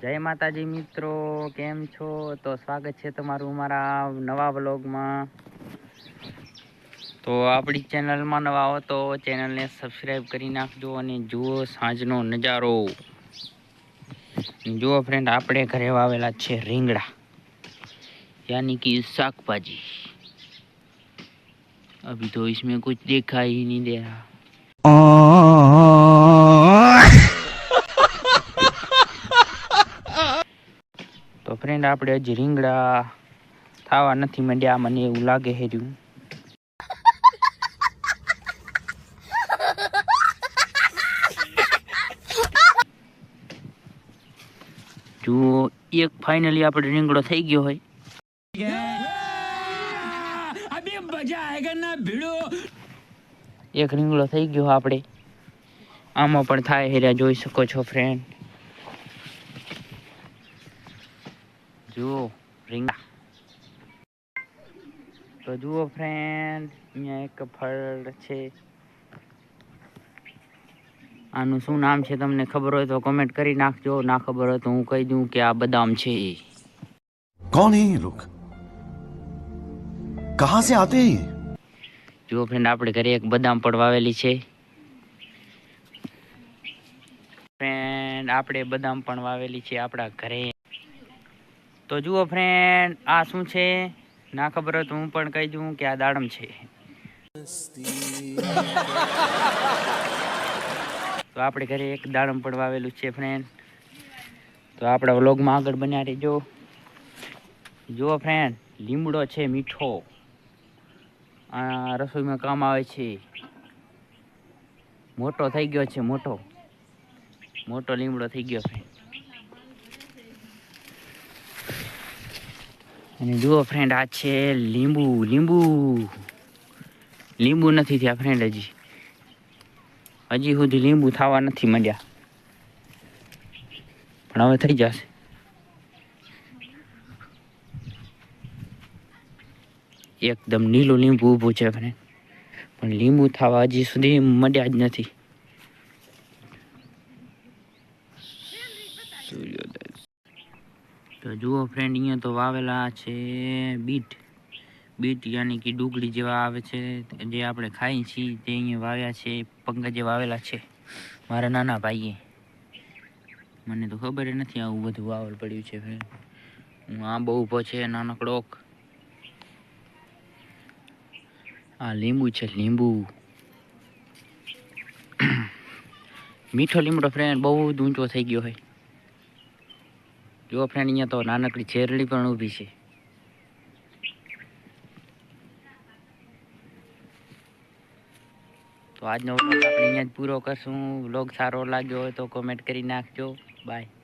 જય માતાજી મિત્રો કેમ છો તો સ્વાગત છે તમારું મારા નવા વ્લોગમાં તો આપણી ચેનલમાં નવા હો તો ચેનલને સબસ્ક્રાઈબ કરી નાખજો અને જુઓ સાંજનો નજારો જુઓ ફ્રેન્ડ આપણે ઘરે વાવેલા છે રીંગણા यानी कि साग भाजी अभी तो इसमें कुछ देखा ही नहीं दे रहा તો ફ્રેન્ડ આપણે હજી રીંગણા થવા નથી માંડ્યા. મને એવું લાગે હેર્યું જુઓ એક ફાઇનલી આપણે રીંગણો થઈ ગયો હોય. એક રીંગણો થઈ ગયો આપણે. આમાં પણ થાય હેર્યા જોઈ શકો છો ફ્રેન્ડ જુઓ રીંગણા તો જુઓ ફ્રેન્ડ અહીંયા એક ફળ છે. આનું શું નામ છે તમને ખબર હોય તો કમેન્ટ કરી નાખજો ના ખબર હોય તો હું કહી દઉં કે આ બદામ છે. કોણ હે લોક કહા સે આતે જુઓ ફ્રેન્ડ આપણે ઘરે એક બદામ પણ વાવેલી છે. ફ્રેન્ડ આપણે બદામ પણ વાવેલી છે આપણા ઘરે. તો જુઓ ફ્રેન્ડ આ શું છે? ના ખબર હોય તો હું પણ કહી દઉં કે આ દાડમ છે. તો આપણે ઘરે એક દાડમ પણ વાવેલું છે ફ્રેન્ડ તો આપણા વ્લોગમાં આગળ બન્યા રહેજો. જુઓ ફ્રેન્ડ લીમડો છે મીઠો. આ રસોઈમાં કામ આવે છે. મોટો થઈ ગયો છે, મોટો. મોટો લીમડો થઈ ગયો છે. અને જુઓ ફ્રેન્ડ આ છે લીંબુ લીંબુ. લીંબુ નથી થયા ફ્રેન્ડ હજી. હજી સુધી લીંબુ થવા નથી માંડ્યા. પણ હવે થઈ જશે. એકદમ નીલું લીંબુ ઊભું છે ફ્રેન્ડ પણ લીંબુ થવા હજી સુધી મળ્યા જ નથી. તો જુઓ ફ્રેન્ડ અહીંયા તો વાવેલા છે બીટ. બીટ યાની કે ડુંગળી જેવા આવે છે, જે આપણે ખાઈએ છીએ, તે અહીંયા વાવ્યા છે પંકજ વાવેલા છે, મારા નાના ભાઈએ. મને તો ખબર નથી આવું બધું વાવલ પડ્યું છે ફ્રેન્ડ હું આ બહુ ઊભો છે નાનકડોક આ લીંબુ છે, લીંબુ. મીઠો લીમડો ફ્રેન્ડ બહુ જ ઊંચો થઈ ગયો હોય. જો ફ્રેન્ડ અહીંયા તો નાનકડી છેરડી પણ ઊભી છે. તો આજનો વ્લોગ આપણે અહીંયા જ પૂરો કરશું. વ્લોગ સારો લાગ્યો હોય તો કોમેન્ટ કરી નાખજો. બાય